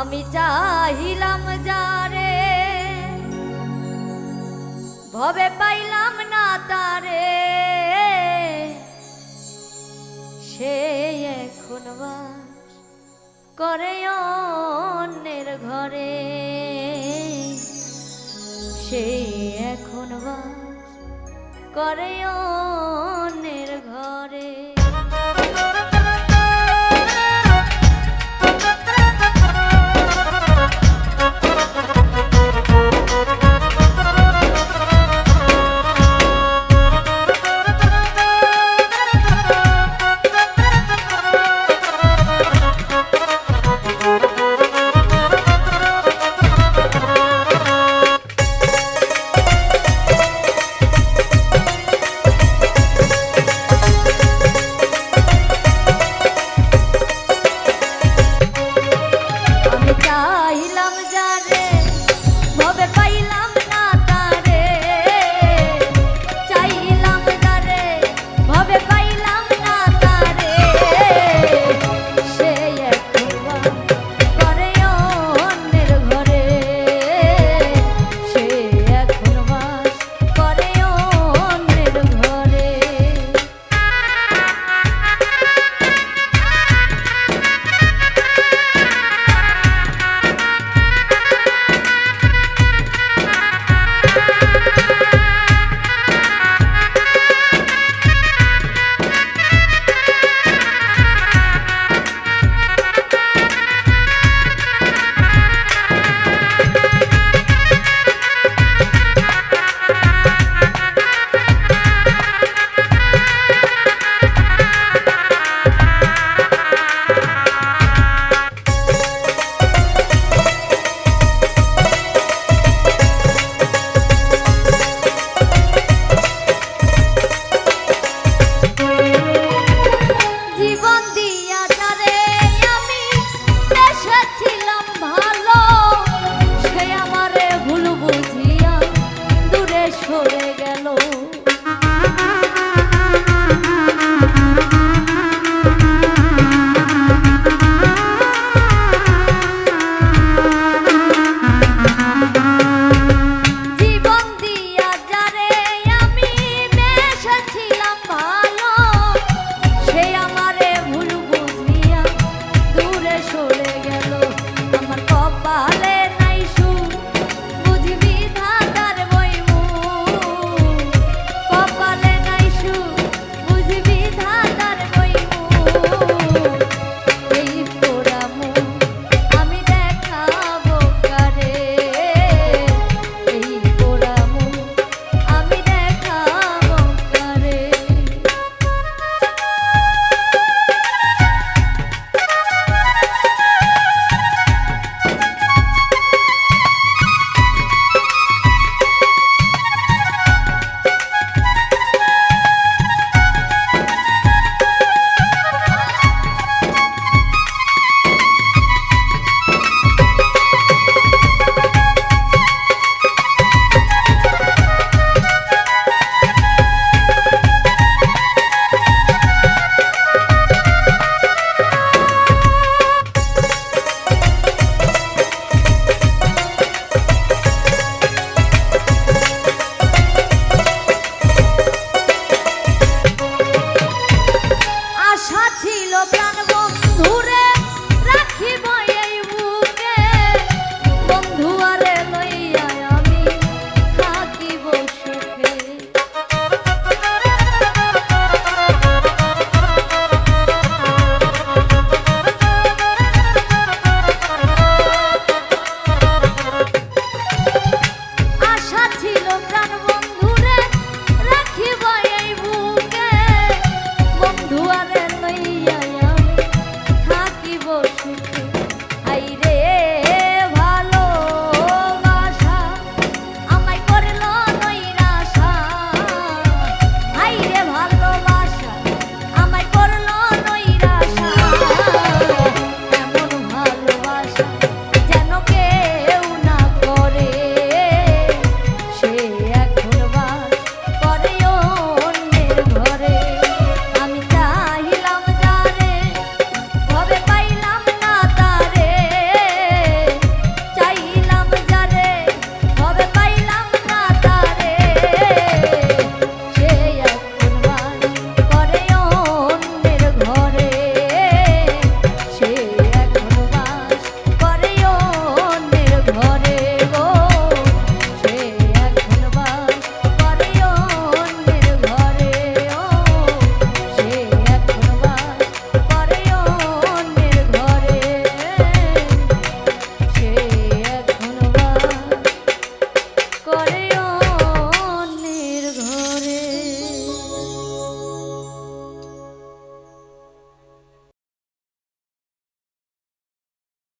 আমি চাহিলাম যারে, ভবে পাইলাম না তারে। সে এখন করে অন্যের ঘরে। সে এখন করে ছিল প্রাণ বন্ধুরে। aí